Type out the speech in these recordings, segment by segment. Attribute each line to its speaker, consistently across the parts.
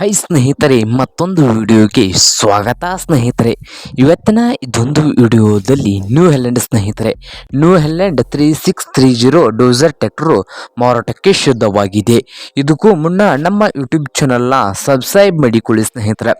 Speaker 1: High ಸ್ನೇಹಿತರೆ, ಮತ್ತೊಂದು ವಿಡಿಯೋಗೆ ಸ್ವಾಗತ ಸ್ನೇಹಿತರೆ. ಇವತ್ತಿನ ಇದೊಂದು ವಿಡಿಯೋದಲ್ಲಿ ನ್ಯೂ ಹೆಲೆಂಡ್ ಸ್ನೇಹಿತರೆ. New Holland three six three zero dozer tractor ಮಾರಾಟಕ್ಕೆ ಶುದ್ಧವಾಗಿದೆ. ಇದಕ್ಕೂ ಮುನ್ನ ನಮ್ಮ ಯೂಟ್ಯೂಬ್ ಚಾನಲ್ನ ಸಬ್ಸ್ಕ್ರೈಬ್ ಮಾಡಿಕೊಳ್ಳಿ ಸ್ನೇಹಿತರೆ.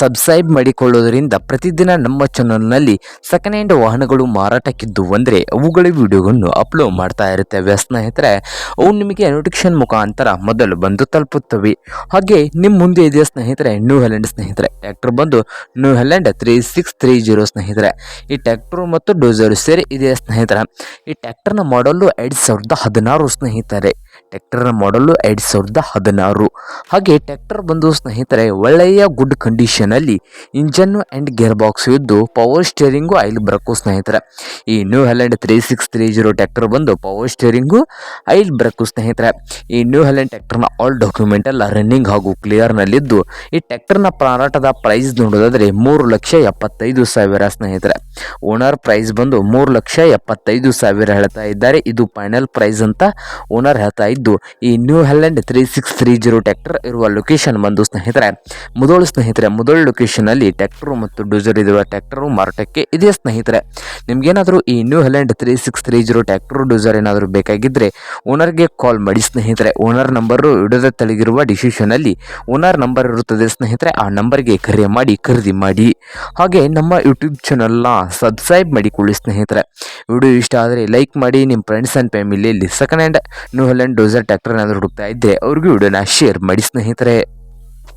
Speaker 1: ಸಬ್ಸ್ಕ್ರೈಬ್ ಮಾಡಿಕೊಳ್ಳೋದರಿಂದ ಪ್ರತಿದಿನ ನಮ್ಮ ಚಾನಲ್ನಲ್ಲಿ ಸೆಕೆಂಡ್ ಹ್ಯಾಂಡ್ ವಾಹನಗಳು ಮಾರಾಟಕ್ಕಿದ್ದು ಅಂದರೆ ಅವುಗಳ ವಿಡಿಯೋಗಳನ್ನು ಅಪ್ಲೋಡ್ ಮಾಡ್ತಾ ಇರುತ್ತೇವೆ ಸ್ನೇಹಿತರೆ. ಅವು ನಿಮಗೆ ನೋಟಿಫಿಕೇಶನ್ ಮುಖಾಂತರ ಮೊದಲು ಬಂದು ತಲುಪುತ್ತವೆ. ಹಾಗೆ ನಿಮ್ಮ ಇದೆಯಾ ಸ್ನೇಹಿತರೆ? ನ್ಯೂ ಹೆಲೆಂಡ್ ಸ್ನೇಹಿತರೆ. ಟ್ಯಾಕ್ಟರ್ ಬಂದು New Holland three six three zero ಸ್ನೇಹಿತರೆ. ಈ ಟ್ರ್ಯಾಕ್ಟರ್ ಮತ್ತು ಡೋಸರ್ ಸೇರಿ ಇದೆ ಸ್ನೇಹಿತರೆ? ಈ ಟ್ರ್ಯಾಕ್ಟರ್ನ ಮಾಡಲು ಎರಡು ಸಾವಿರದ ಹದಿನಾರು ಸ್ನೇಹಿತರೆ. ಟ್ರ್ಯಾಕ್ಟರ್ನ ಮಾಡಲು ಎರಡು ಸಾವಿರದ ಹದಿನಾರು. ಹಾಗೆ ಟ್ಯಾಕ್ಟರ್ ಬಂದು ಸ್ನೇಹಿತರೆ ಒಳ್ಳೆಯ ಗುಡ್ ಕಂಡೀಷನಲ್ಲಿ ಇಂಜನ್ನು ಆ್ಯಂಡ್ ಗೇರ್ ಬಾಕ್ಸ್ ಇದ್ದು ಪವರ್ ಸ್ಟೇರಿಂಗು ಐಲ್ ಬ್ರಕ್ಕು ಸ್ನೇಹಿತರೆ. ಈ New Holland three six three zero tractor ಬಂದು ಪವರ್ ಸ್ಟೇರಿಂಗು ಐಲ್ ಬ್ರಕ್ಕು ಸ್ನೇಹಿತರೆ. ಈ ನ್ಯೂ ಹೆಲೆಂಡ್ ಟ್ರ್ಯಾಕ್ಟರ್ನ ಆಲ್ ಡಾಕ್ಯುಮೆಂಟ್ ಎಲ್ಲ ರನ್ನಿಂಗ್ ಹಾಗೂ ಕ್ಲಿಯರ್ನಲ್ಲಿದ್ದು ಈ ಟ್ಯಾಕ್ಟರ್ನ ಪ್ರಾರಾಟದ ಪ್ರೈಸ್ ನೋಡೋದಾದರೆ ಮೂರು ಲಕ್ಷ ಎಪ್ಪತ್ತೈದು ಸಾವಿರ ಸ್ನೇಹಿತರೆ. ಓನರ್ ಪ್ರೈಸ್ ಬಂದು ಮೂರು ಲಕ್ಷ ಎಪ್ಪತ್ತೈದು ಸಾವಿರ ಹೇಳ್ತಾ ಇದ್ದಾರೆ. ಇದು ಫೈನಲ್ ಪ್ರೈಸ್ ಅಂತ ಓನರ್ ಹೇಳ್ತಾ ಇದ್ದು, ಈ New Holland three six three zero tractor ಇರುವ ಲೊಕೇಶನ್ ಬಂದು ಸ್ನೇಹಿತರೆ ಮುದೋಳು ಸ್ನೇಹಿತರೆ ಮುದೋಳು ಲೊಕೇಶನಲ್ಲಿ ಟ್ಯಾಕ್ಟರ್ ಮತ್ತು ಡೂಸರ್ ಇರುವ ಟ್ಯಾಕ್ಟರ್ ಮಾರಾಟಕ್ಕೆ ಇದೆ ಸ್ನೇಹಿತರೆ? ನಿಮಗೇನಾದರೂ ಈ New Holland three six three zero tractor dozer ಏನಾದರೂ ಬೇಕಾಗಿದ್ದರೆ ಓನರ್ಗೆ ಕಾಲ್ ಮಾಡಿ ಸ್ನೇಹಿತರೆ. ಓನರ್ ನಂಬರು ಹಿಡಿದ ತೆಳಗಿರುವ ಡಿಸಿಷನಲ್ಲಿ ಓನರ್ ನಂಬರ್ ಇರುತ್ತದೆ ಸ್ನೇಹಿತರೆ. ಆ ನಂಬರ್ಗೆ ಕರೆ ಮಾಡಿ, ಖರೀದಿ ಮಾಡಿ. ಹಾಗೆ ನಮ್ಮ ಯೂಟ್ಯೂಬ್ ಚಾನಲ್ನ ಸಬ್ಸ್ಕ್ರೈಬ್ ಮಾಡಿಕೊಳ್ಳಿ ಸ್ನೇಹಿತರೆ. ವಿಡಿಯೋ ಇಷ್ಟ ಆದರೆ ಲೈಕ್ ಮಾಡಿ ನಿಮ್ಮ ಫ್ರೆಂಡ್ಸ್ ಆ್ಯಂಡ್ ಫ್ಯಾಮಿಲಿಯಲ್ಲಿ second hand New Holland dozer tractor ಏನಾದರೂ ಹುಡುಕ್ತಾ ಇದ್ದರೆ ಅವ್ರಿಗೂ ವಿಡಿಯೋನ ಶೇರ್ ಮಾಡಿ ಸ್ನೇಹಿತರೆ.